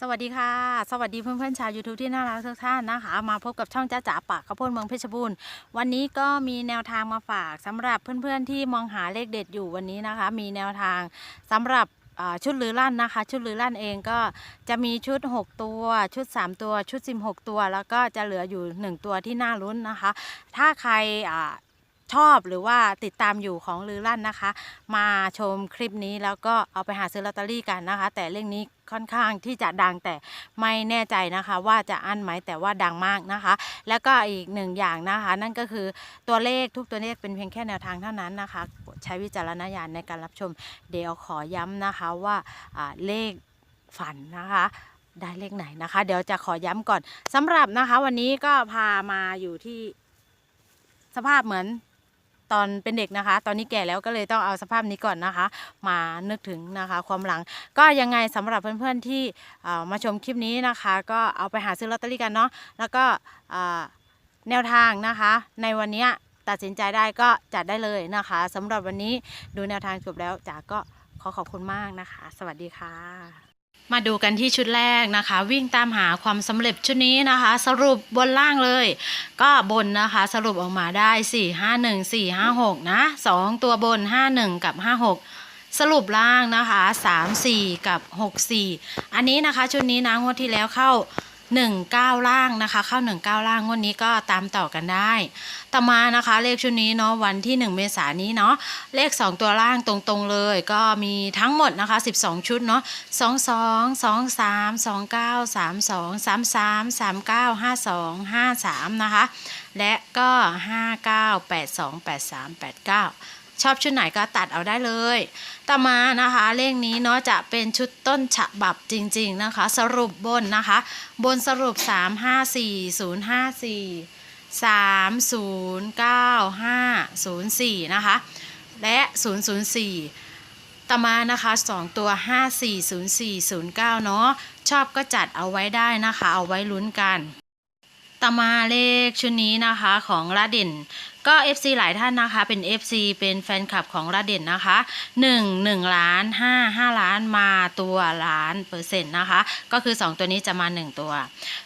สวัสดีค่ะ สวัสดีเพื่อนๆชาว YouTube ที่น่ารักทุกท่านนะคะ มาพบกับช่องจ้าจ๋าปากข้าวโพดเมืองเพชรบูรณ์วันนี้ก็มีแนวทางมาฝากสำหรับเพื่อนๆที่มองหาเลขเด็ดอยู่วันนี้นะคะ มีแนวทางสำหรับชุดลือลั่นนะคะ ชุดลือลั่นเองก็จะมีชุด 6 ตัว ชุด 3 ตัว ชุด 16 ตัว แล้วก็จะเหลืออยู่ 1 ตัวที่น่าลุ้นนะคะ ถ้าใคร ชอบหรือว่าติดตามอยู่ของลือลั่นนะคะ มาชมคลิปนี้แล้วก็เอาไปหาซื้อลอตเตอรี่กันนะคะ แต่เลขนี้ค่อนข้างที่จะดังแต่ไม่แน่ใจนะคะ ว่าจะอั้นไหมแต่ว่าดังมากนะคะ แล้วก็อีกหนึ่งอย่างนะคะ นั่นก็คือตัวเลขทุกตัวเลขเป็นเพียงแค่แนวทางเท่านั้นนะคะ ใช้วิจารณญาณในการรับชม เดี๋ยวขอย้ำนะคะว่าอ่าเลขฝันนะคะได้เลขไหนนะคะ เดี๋ยวจะขอย้ำก่อนสำหรับนะคะ วันนี้ก็พามาอยู่ที่สภาพเหมือน ตอนเป็นเด็กนะคะ ตอนนี้แก่แล้วก็เลยต้องเอาสภาพนี้ก่อนนะคะ มานึกถึงนะคะความหลัง ก็ยังไงสำหรับเพื่อนๆที่มาชมคลิปนี้นะคะ ก็เอาไปหาซื้อลอตเตอรี่กันเนาะแล้วก็แนวทางนะคะ ในวันนี้ตัดสินใจได้ก็จัดได้เลยนะคะสำหรับวันนี้ดูแนวทางจบแล้วจ๋าก็ขอขอบคุณมากนะคะ สวัสดีค่ะ มาดูกันที่ชุดแรกนะคะ วิ่งตามหาความสำเร็จชุดนี้นะคะ สรุปบนล่างเลย ก็บนนะคะสรุปออกมาได้ 4 5 1 4 5 6 นะ 2 ตัวบน 5 1 กับ 56 สรุปล่างนะคะ 3 4 กับ 6 4 อันนี้นะคะชุดนี้นะงวดที่แล้วเข้า 19 ล่างนะคะเข้า 19 ล่างงวดนี้ก็ตามต่อกันได้ ต่อมานะคะเลขชุดนี้เนาะวันที่ 1 เมษายนนี้เนาะเลข 2 ตัวล่างตรงๆเลย ก็มีทั้งหมดนะคะ 12 ชุดเนาะ2 2 2 3 2 9 3 2 3 3 3 9 5 2 5 3 นะคะ และก็ 5 9 8 2 8 3 8 9 ชอบชุดไหนก็ตัดเอาได้เลย ต่อมานะคะเลขนี้เนาะจะเป็นชุดต้นฉบับจริงๆนะคะ สรุปบนนะคะ บนสรุป 3 5 4 0 5 4 3 0 9 5 0 4 นะคะ และ 004 ต่อมานะคะ 2 ตัว 540409 เนาะชอบก็จัดเอาไว้ได้นะคะ เอาไว้ลุ้นกัน ต่อมาเลขชุดนี้นะคะของลาเด่นก็ FC หลายท่านนะคะเป็น FC เป็นแฟนคลับของลาเด่นนะคะ 1 1 ล้าน 5 5 ล้านมาตัวล้านเปอร์เซ็นต์นะคะ ก็คือ 2 ตัวนี้จะมา 1 ตัว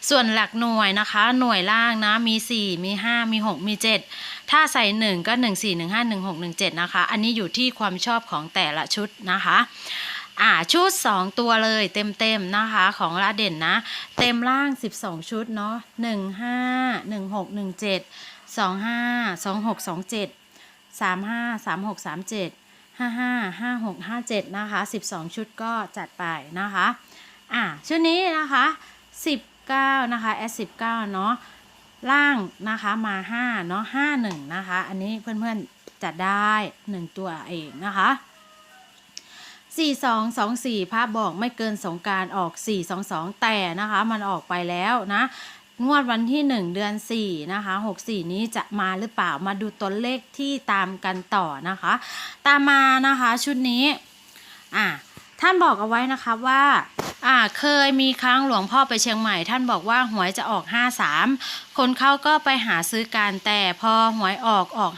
ส่วนหลักหน่วยนะคะ หน่วยล่างนะมี 4 มี 5 มี 6 มี 7 ถ้าใส่ 1 ก็ 1 4 1 5 1 6 1 7 นะคะ อันนี้อยู่ที่ความชอบของแต่ละชุดนะคะ อ่าชุด 2 ตัวเลยเต็มๆนะคะ ของลาเด่นนะ เต็มล่าง 12 ชุดเนาะ1 5 1 6 1 7 2 5 2 6 2 7 3 5 3 6 3 7 5 5 5 6 5 7 นะคะ 12 ชุดก็จัดไปนะคะ อ่าชุดนี้นะคะ 19 นะคะ S 19เนาะล่างนะคะมา 5 เนาะ51 นะคะ อันนี้เพื่อนๆจัดได้ 1 ตัวเองนะคะ 4224 ภาพบอกไม่เกินสงการออก 422 แต่นะคะ มันออกไปแล้วนะงวดวันที่ 1 เดือน 4 นะคะ 64 นี้จะมาหรือเปล่ามาดูตัวเลขที่ตามกันต่อนะคะ ตามมานะคะชุดนี้ อะท่านบอกเอาไว้นะคะว่า อ่าเคยมีครั้งหลวงพ่อไปเชียงใหม่ ท่านบอกว่าหวยจะออก 53 คนเขาก็ไปหาซื้อกันแต่พอหวยออกออก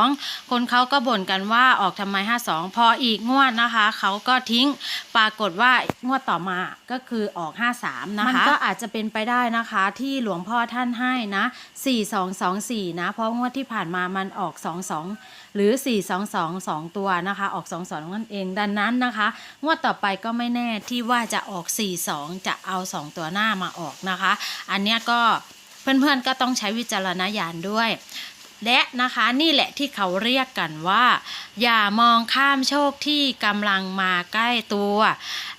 52 คนเขาก็บ่นกันว่าออกทำไม 52 พออีกงวดนะคะเขาก็ทิ้งปรากฏว่างวดต่อมาก็คือออก 53 นะคะ มันก็อาจจะเป็นไปได้นะคะที่หลวงพ่อท่านให้นะ 4224 นะ เพราะงวดที่ผ่านมามันออก 22 หรือ 422 2 ตัวนะคะ ออก 22นั่นเอง ดังนั้นนะคะ งวดต่อไปก็ไม่แน่ที่ว่าจะออก 42 จะเอา 2 ตัวหน้ามาออกนะคะ อันเนี้ยก็เพื่อนๆก็ต้องใช้วิจารณญาณด้วย และนะคะนี่แหละที่เขาเรียกกันว่า อย่ามองข้ามโชคที่กำลังมาใกล้ตัว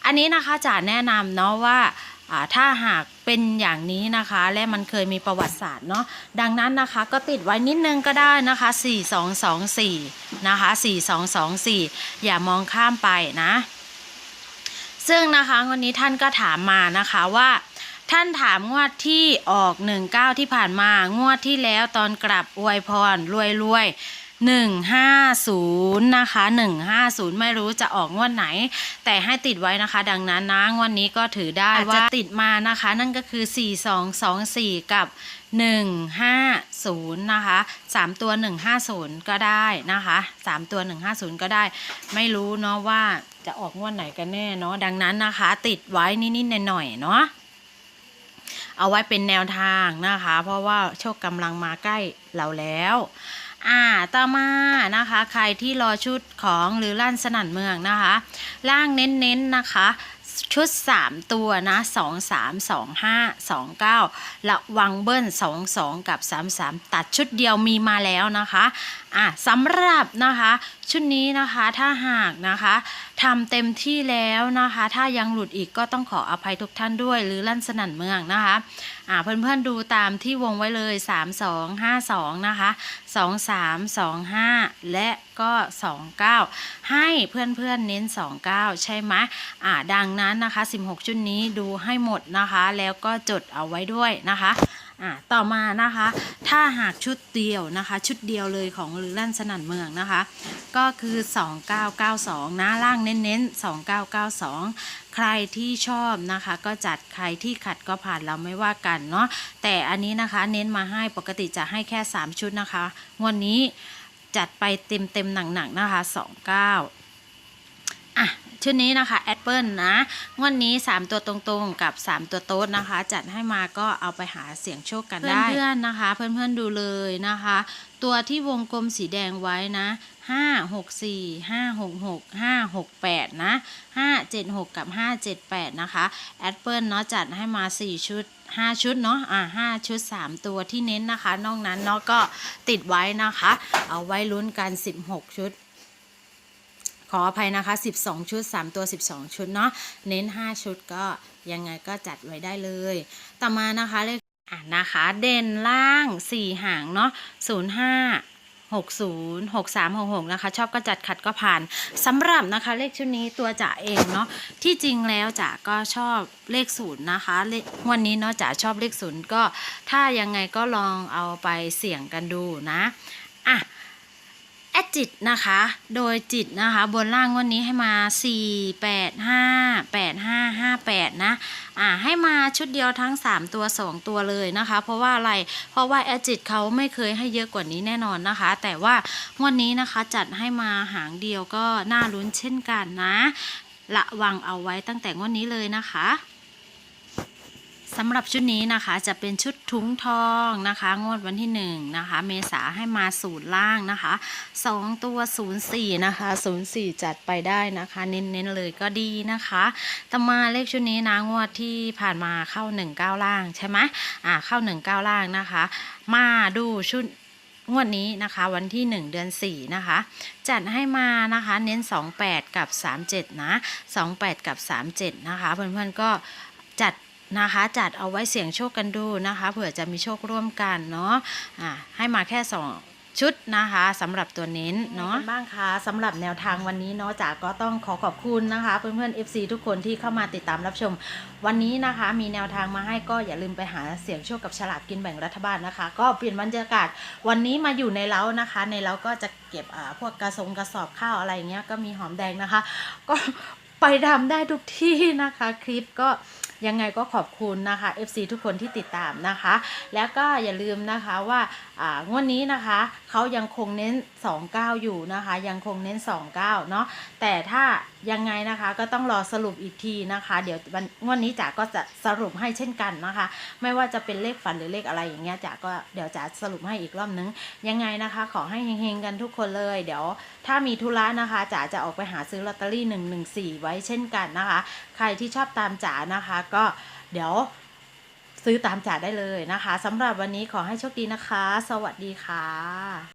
อันนี้นะคะจะแนะนำเนาะว่าอ่า ถ้าหากเป็นอย่างนี้นะคะ และมันเคยมีประวัติศาสตร์เนาะดังนั้นนะคะก็ติดไว้นิดนึงก็ได้นะคะ 4224 นะคะ 4224 อย่ามองข้ามไปนะ ซึ่งนะคะวันนี้ท่านก็ถามมานะคะว่าท่านถามงวดที่ออก 19 ที่ผ่านมางวดที่แล้วตอนกลับอวยพรรวยรวย 150 นะคะ 150 ไม่รู้จะออกงวดไหน แต่ให้ติดไว้นะคะ ดังนั้นนะงวดนี้ก็ถือได้ว่าจะติดมานะคะ นั่นก็คือ 4224 กับ 150 นะคะ 3 ตัว 150 ก็ได้นะคะ 3 ตัว 150 ก็ได้ ไม่รู้เนาะว่าจะออกงวดไหนกันแน่เนาะดังนั้นนะคะ ติดไว้นิดๆหน่อยๆเนาะเอาไว้เป็นแนวทางนะคะ เพราะว่าโชคกำลังมาใกล้เราแล้ว อ่าต่อมานะคะ ใครที่รอชุดของหรือลั่นสนั่นเมืองนะคะ ล่างเน้นๆนะคะชุด 3 ตัวนะ 2 3 2 5 2 9 ระวังเบิ้ล2 2 กับ 3 3 ตัดชุดเดียวมีมาแล้วนะคะ อะสำหรับนะคะ ชุดนี้นะคะถ้าหากนะคะ ทำเต็มที่แล้วนะคะ ถ้ายังหลุดอีกก็ต้องขออภัยทุกท่านด้วยหรือลั่นสนั่นเมืองนะคะอ่าเพื่อนๆดูตามที่วงไว้เลย 3 2 5 2 นะคะ 2 3 2 5 และก็ 29 ให้เพื่อนๆเน้น 29 ใช่ไหมอ่าดังนั้นนะคะ 16 ชุดนี้ดูให้หมดนะคะ แล้วก็จดเอาไว้ด้วยนะคะ อ่าต่อมานะคะ ถ้าหากชุดเดียวนะคะ ชุดเดียวเลยของลือลั่นสนั่นเมืองนะคะ ก็คือ 2992 นะล่างเน้นๆ 2992 ใครที่ชอบนะคะ ก็จัดใครที่ขัดก็ผ่านเราไม่ว่ากันเนาะแต่อันนี้นะคะเน้นมาให้ปกติจะให้แค่ 3 ชุดนะคะ งวันนี้จัดไปเต็มๆหนักๆนะคะ 29อะ ชุดนี้นะคะแอดเปิลนะงวดนี้ 3 ตัวตรงๆกับ 3 ตัวโต๊ดนะคะ จัดให้มาก็เอาไปหาเสียงโชคกันได้เพื่อนๆนะคะ เพื่อนๆดูเลยนะคะ ตัวที่วงกลมสีแดงไว้นะ5 6 4 5 6 6 5 6 8นะ5 7 6กับ5 7 8นะคะแอดเปิลเนาะจัดให้มา4ชุด5ชุดเนาะ อ่า5ชุด3ตัวที่เน้นนะคะ นอกนั้นเนาะก็ติดไว้นะคะ เอาไว้ลุ้นกัน16ชุด ขออภัยนะคะ 12 ชุด 3 ตัว 12 ชุดเนาะเน้น 5 ชุดก็ยังไงก็จัดไว้ได้เลย ต่อมานะคะเลขอะนะคะ เด่นล่าง 4 หางเนาะ05 60 63 66นะคะ ชอบก็จัดขัดก็ผ่านสำหรับนะคะเลขชุดนี้ตัวจ๋าเองเนาะที่จริงแล้วจ๋าก็ชอบเลขศูนย์นะคะเลขวันนี้เนาะจ๋าชอบเลขศูนย์ก็ถ้ายังไงก็ลองเอาไปเสี่ยงกันดูนะ จิตนะคะ โดยจิตนะคะ บนล่างวันนี้ให้มา 4 8 5 8 5 5 8 นะ อ่า ให้มาชุดเดียวทั้ง 3 ตัว 2 ตัวเลยนะคะ เพราะว่าอะไร เพราะว่าแอจิตเขาไม่เคยให้เยอะกว่านี้แน่นอนนะคะ แต่ว่างวันนี้นะคะจัดให้มาหางเดียวก็น่าลุ้นเช่นกันนะ ระวังเอาไว้ตั้งแต่งวันนี้เลยนะคะ สำหรับชุดนี้นะคะจะเป็นชุดทุ้งทองนะคะ งวดวันที่1นะคะเมษาให้มาศูนย์ล่างนะคะ 2 ตัว 04 นะคะ 04 จัดไปได้นะคะ เน้นๆเลยก็ดีนะคะต่อมาเลขชุดนี้นะงวดที่ผ่านมาเข้า 19 ล่างใช่ไหมอ่าเข้า 19 ล่างนะคะ มาดูชุดงวดนี้นะคะวันที่ 1 เดือน 4 นะคะ จัดให้มานะคะเน้น 28 กับ 37 นะ 28 กับ 37 นะคะ เพื่อนๆก็จัด นะคะ จัดเอาไว้เสี่ยงโชคกันดูนะคะ เผื่อจะมีโชคร่วมกันเนาะอ่าให้มาแค่2ชุดนะคะสำหรับตัวเน้นเนาะบ้างคะสำหรับแนวทางวันนี้เนาะจ๋าก็ต้องขอขอบคุณนะคะ เพื่อนๆ FC ทุกคนที่เข้ามาติดตามรับชม วันนี้นะคะ มีแนวทางมาให้ก็อย่าลืมไปหาเสียงโชคกับฉลากกินแบ่งรัฐบาลนะคะ ก็เปลี่ยนบรรยากาศวันนี้มาอยู่ในเล้านะคะ ในเล้าก็จะเก็บอ่าพวกกระสงกระสอบข้าวอะไรเงี้ยก็มีหอมแดงนะคะ ก็ไปทำได้ทุกที่นะคะ คลิปก็ ยังไงก็ขอบคุณนะคะ FC ทุกคนที่ติดตามนะคะ แล้วก็อย่าลืมนะคะว่างวดนี้นะคะเขายังคงเน้น 29 อยู่นะคะ ยังคงเน้น 29 เนาะแต่ถ้า ยังไงนะคะก็ต้องรอสรุปอีกทีนะคะ เดี๋ยววันงวดนี้จ๋าก็จะสรุปให้เช่นกันนะคะ ไม่ว่าจะเป็นเลขฝันหรือเลขอะไรอย่างเงี้ยจ๋าก็เดี๋ยวจ๋าสรุปให้อีกรอบนึง ยังไงนะคะ ขอให้เฮงๆกันทุกคนเลย เดี๋ยวถ้ามีธุระนะคะจ๋าจะออกไปหาซื้อลอตเตอรี่114ไว้เช่นกันนะคะ ใครที่ชอบตามจ๋านะคะ ก็เดี๋ยวซื้อตามจ๋าได้เลยนะคะสำหรับวันนี้ขอให้โชคดีนะคะ สวัสดีค่ะ